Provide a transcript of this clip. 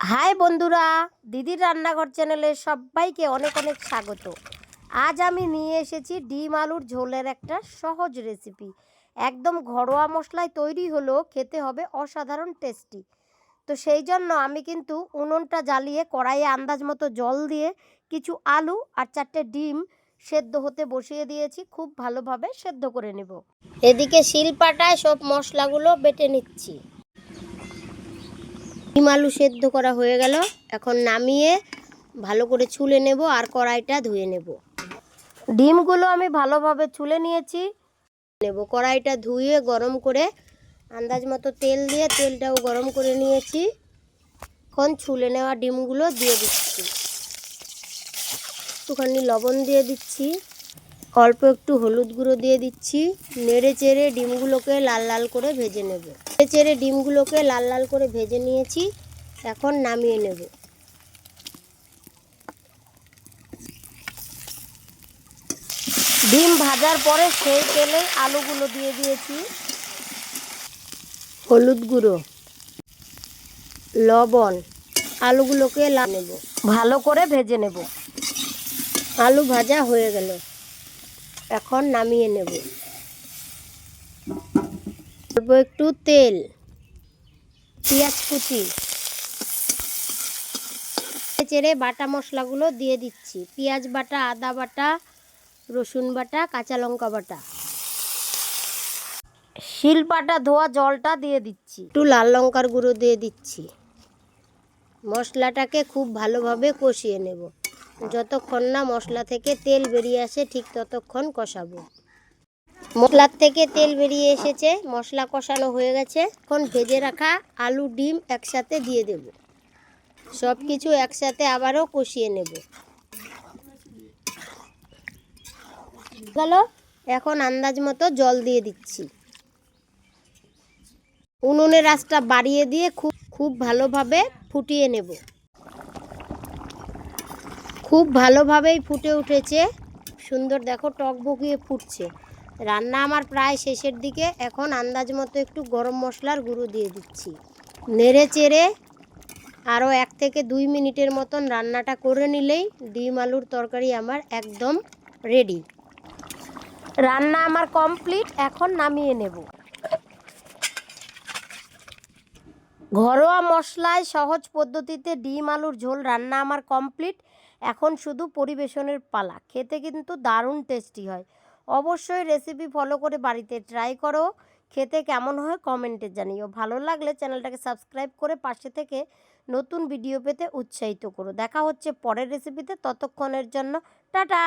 High বন্ধুরা, দিদির রান্নাঘর চ্যানেলে সবাইকে অনেক অনেক স্বাগত। আজ আমি নিয়ে এসেছি ডিম আলুর ঝোলের একটা সহজ রেসিপি। একদম ঘরোয়া মশলায় তৈরি হলেও খেতে হবে অসাধারণ টেস্টি। তো সেই জন্য আমি কিন্তু উনুনটা জ্বালিয়ে কড়াইয়ে আন্দাজ মতো জল দিয়ে কিছু আলু আর চারটে ডিম সেদ্ধ হতে বসিয়ে দিয়েছি, খুব ভালোভাবে সেদ্ধ করে নেব। এদিকে শিলপাটায় সব মশলাগুলো বেটে নিচ্ছি। ডিম আলু সেদ্ধ করা হয়ে গেল। এখন নামিয়ে ভালো করে ছুলে নেব আর কড়াইটা ধুয়ে নেব। ডিমগুলো আমি ভালোভাবে ছুলে নিয়েছি। নেব কড়াইটা ধুয়ে গরম করে আন্দাজ মতো তেল দিয়ে তেলটাও গরম করে নিয়েছি। এখন ছুলে নেওয়া ডিমগুলো দিয়ে দিচ্ছি। একটুখানি লবণ দিয়ে দিচ্ছি। অল্প একটু হলুদ গুঁড়ো দিয়ে দিচ্ছি। নেড়ে চেড়ে ডিমগুলোকে লাল লাল করে ভেজে নেব। নেড়ে চেড়ে ডিমগুলোকে লাল লাল করে ভেজে নিয়েছি। এখন নামিয়ে নেব। ডিম ভাজার পরে সেই তেলে আলুগুলো দিয়ে দিয়েছি। হলুদ গুঁড়ো, লবণ, আলুগুলোকে নেব। ভালো করে ভেজে নেব। আলু ভাজা হয়ে গেল। এখন নামিয়ে নেব। অল্প একটু তেল, পেঁয়াজ কুচি। চেড়ে বাটা মশলাগুলো দিয়ে দিচ্ছি। পেঁয়াজ বাটা, আদা বাটা, রসুন বাটা, কাঁচা লঙ্কা বাটা। শিলপাটা ধোয়া জলটা দিয়ে দিচ্ছি। একটু লাল লঙ্কার গুঁড়ো দিয়ে দিচ্ছি। মশলাটাকে খুব ভালোভাবে কষিয়ে নেব। যতক্ষণ না মশলা থেকে তেল বেরিয়ে আসে, ঠিক ততক্ষণ কষাবো। মশলার থেকে তেল বেরিয়ে এসেছে, মশলা কষানো হয়ে গেছে। এখন ভেজে রাখা আলু, ডিম একসাথে দিয়ে দেব। সব কিছু একসাথে আবারও কষিয়ে নেব। গেল এখন আন্দাজ মতো জল দিয়ে দিচ্ছি। উনুনের আঁচটা বাড়িয়ে দিয়ে খুব খুব ভালোভাবে ফুটিয়ে নেব। খুব ভালোভাবেই ফুটে উঠেছে। সুন্দর দেখো টক বকিয়ে ফুটছে। রান্না আমার প্রায় শেষের দিকে। এখন আন্দাজ মতো একটু গরম মশলার গুঁড়ো দিয়ে দিচ্ছি। নেড়ে চেড়ে আরও এক থেকে দুই মিনিটের মতন রান্নাটা করে নিলেই ডিম আলুর তরকারি আমার একদম রেডি। রান্না আমার কমপ্লিট, এখন নামিয়ে নেব। ঘরোয়া মশলায় সহজ পদ্ধতিতে ডিম আলুর ঝোল রান্না আমার কমপ্লিট। এখন শুধু পরিবেশনের পালা। খেতে কিন্তু দারুণ টেস্টি হয়। অবশ্যই রেসিপি ফলো করে বাড়িতে ট্রাই করো। খেতে কেমন হয় কমেন্টে জানিও। ভালো লাগলে চ্যানেলটাকে সাবস্ক্রাইব করে পাশে থেকে নতুন ভিডিও পেতে উৎসাহিত করো। দেখা হচ্ছে পরের রেসিপিতে ততক্ষণের জন্য টাটা!